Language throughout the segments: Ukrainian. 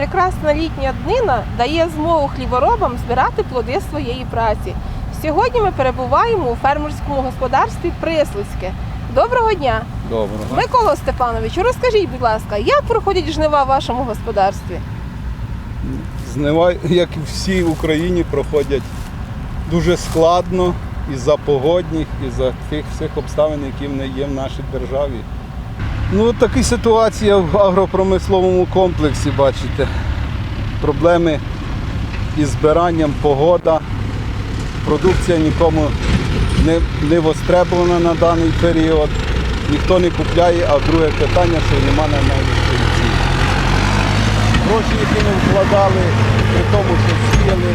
Прекрасна літня днина дає змогу хліборобам збирати плоди своєї праці. Сьогодні ми перебуваємо у фермерському господарстві Прислуцьке. Доброго дня! Доброго. Микола Степанович, розкажіть, будь ласка, як проходять жнива в вашому господарстві? Знива, як і всі в Україні, проходять дуже складно із-за погодних, із-за тих всіх обставин, які в є в нашій державі. Ну, така ситуація в агропромисловому комплексі, бачите. Проблеми із збиранням, погода, продукція нікому не, не востребована на даний період, ніхто не купляє, а друге питання, що немає на неї ціни. Гроші, які ми вкладали, при тому, що сіяли,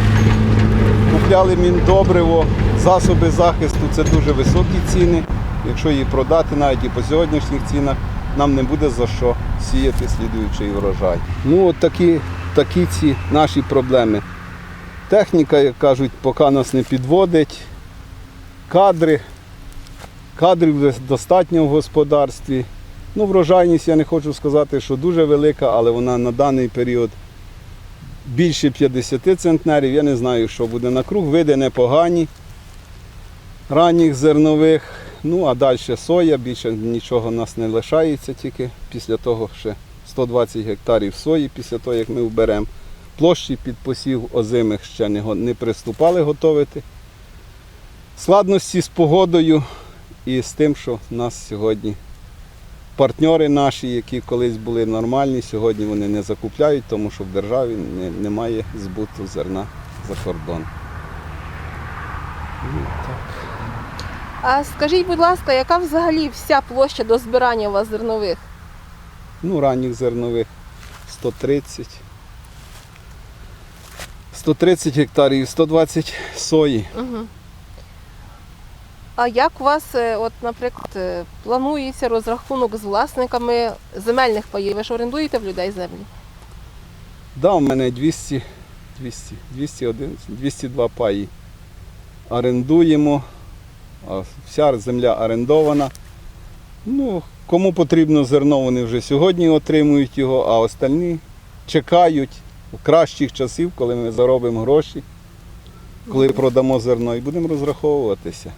купляли міндобриво, засоби захисту це дуже високі ціни. Якщо її продати, навіть і по сьогоднішніх цінах, нам не буде за що сіяти слідуючий врожай. Ну, от такі, такі ці наші проблеми. Техніка, як кажуть, поки нас не підводить. Кадри. Кадрів достатньо в господарстві. Ну, врожайність я не хочу сказати, що дуже велика, але вона на даний період більше 50 центнерів. Я не знаю, що буде на круг. Види непогані, ранніх зернових. Ну, а далі соя, більше нічого в нас не лишається, тільки після того ще 120 гектарів сої, після того, як ми вберемо. Площі під посів озимих ще не, не приступали готовити. Складності з погодою і з тим, що в нас сьогодні партнери наші, які колись були нормальні, сьогодні вони не закупляють, тому що в державі немає збуту зерна за кордон. Так. А скажіть, будь ласка, яка взагалі вся площа до збирання у вас зернових? ну, ранніх зернових 130. 130 гектарів, 120 сої. Угу. А як у вас, е, от, наприклад, е, планується розрахунок з власниками земельних паїв? Ви ж орендуєте в людей землі? Да, у мене 200, 200, 211, 202 паї. Орендуємо, вся земля орендована. Ну, кому потрібно зерно, вони вже сьогодні отримують його, а остальні чекають у кращих часів, коли ми заробимо гроші, коли продамо зерно і будемо розраховуватися.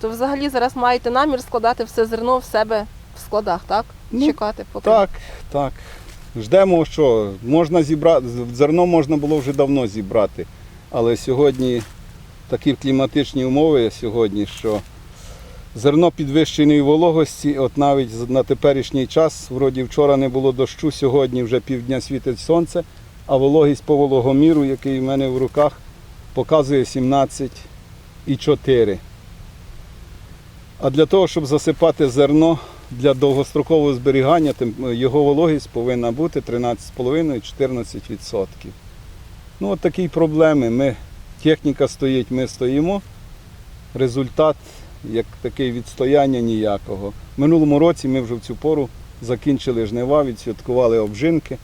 То взагалі зараз маєте намір складати все зерно в себе в складах, так? Ну, Чекати поки. Так, так. Ждемо, що можна зібрати, зерно можна було вже давно зібрати. Але сьогодні такі кліматичні умови сьогодні, що зерно підвищеної вологості, от навіть на теперішній час, вроді вчора не було дощу, сьогодні вже півдня світить сонце, а вологість по вологоміру, який в мене в руках, показує 17,4. А для того, щоб засипати зерно для довгострокового зберігання, його вологість повинна бути 13,5-14%. Ну, от такі проблеми. Ми, техніка стоїть, ми стоїмо. Результат, як такий відстояння ніякого. В минулому році ми вже в цю пору закінчили жнива, відсвяткували обжинки.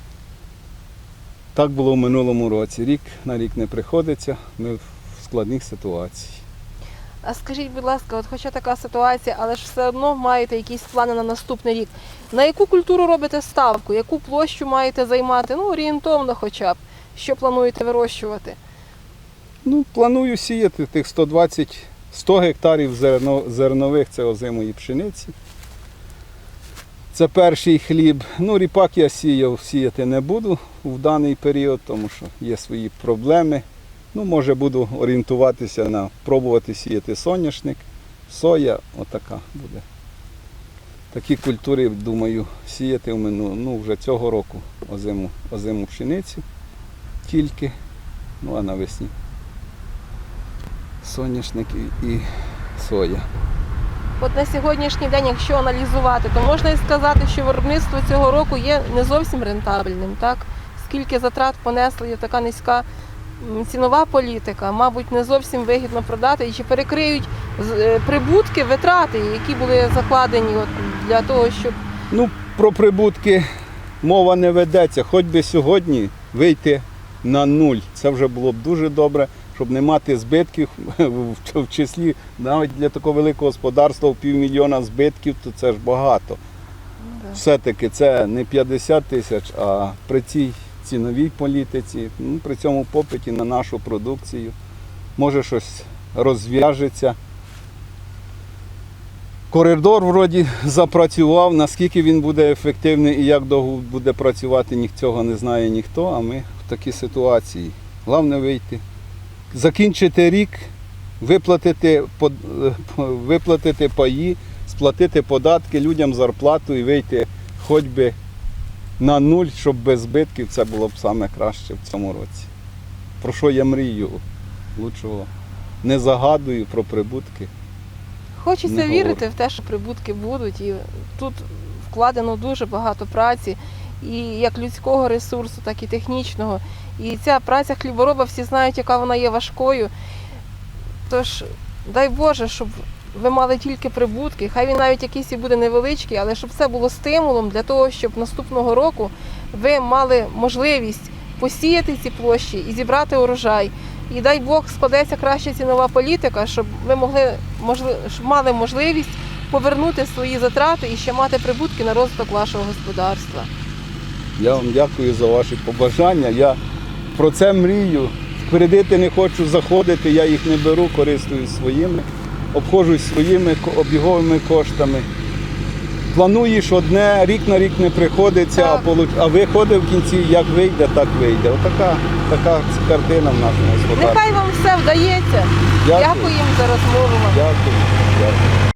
Так було в минулому році. Рік на рік не приходиться, ми в складних ситуаціях. А скажіть, будь ласка, от хоча така ситуація, але ж все одно маєте якісь плани на наступний рік. На яку культуру робите ставку? Яку площу маєте займати? Ну, орієнтовно хоча б. Що плануєте вирощувати? Ну, планую сіяти тих 120 100 гектарів зерно, зернових це озимої пшениці. Це перший хліб. Ну, ріпак я сіяв, сіяти не буду в даний період, тому що є свої проблеми. Ну, може, буду орієнтуватися на пробувати сіяти соняшник, соя, отака буде. Такі культури, думаю, сіяти в мину, ну, вже цього року озиму, озиму пшеницю тільки, ну а навесні соняшник і, соя. От на сьогоднішній день, якщо аналізувати, то можна і сказати, що виробництво цього року є не зовсім рентабельним. Так? Скільки затрат понесла і така низька цінова політика, мабуть, не зовсім вигідно продати, і чи перекриють е, прибутки, витрати, які були закладені от для того, щоб Ну, про прибутки мова не ведеться. Хоч би сьогодні вийти на нуль. Це вже було б дуже добре, щоб не мати збитків в числі навіть для такого великого господарства в півмільйона збитків, то це ж багато. Все-таки це не 50 тисяч, а при цій ціновій політиці, ну, при цьому попиті на нашу продукцію. Може щось розв'яжеться. Коридор вроді запрацював, наскільки він буде ефективний і як довго буде працювати, цього не знає ніхто, а ми в такій ситуації. Головне вийти. Закінчити рік, виплатити, виплатити паї, сплатити податки, людям зарплату і вийти хоч би на нуль, щоб без збитків це було б саме краще в цьому році. Про що я мрію? Лучшого не загадую про прибутки. Хочеться вірити в те, що прибутки будуть, і тут вкладено дуже багато праці, і як людського ресурсу, так і технічного. І ця праця хлібороба всі знають, яка вона є важкою. Тож, дай Боже, щоб ви мали тільки прибутки, хай він навіть якийсь і буде невеличкий, але щоб це було стимулом для того, щоб наступного року ви мали можливість посіяти ці площі і зібрати урожай. І дай Бог складеться краща цінова політика, щоб ви могли можли, щоб мали можливість повернути свої затрати і ще мати прибутки на розвиток вашого господарства. Я вам дякую за ваші побажання. Я про це мрію. В кредити не хочу заходити, я їх не беру, користуюсь своїми, обходжусь своїми обіговими коштами. Плануєш одне, рік на рік не приходиться, а, получ- а виходить в кінці, як вийде, так вийде. Отака така картина в нашому господарстві. Нехай вам все вдається. Дякую. Дякуємо за розмову. Дякую. Дякую.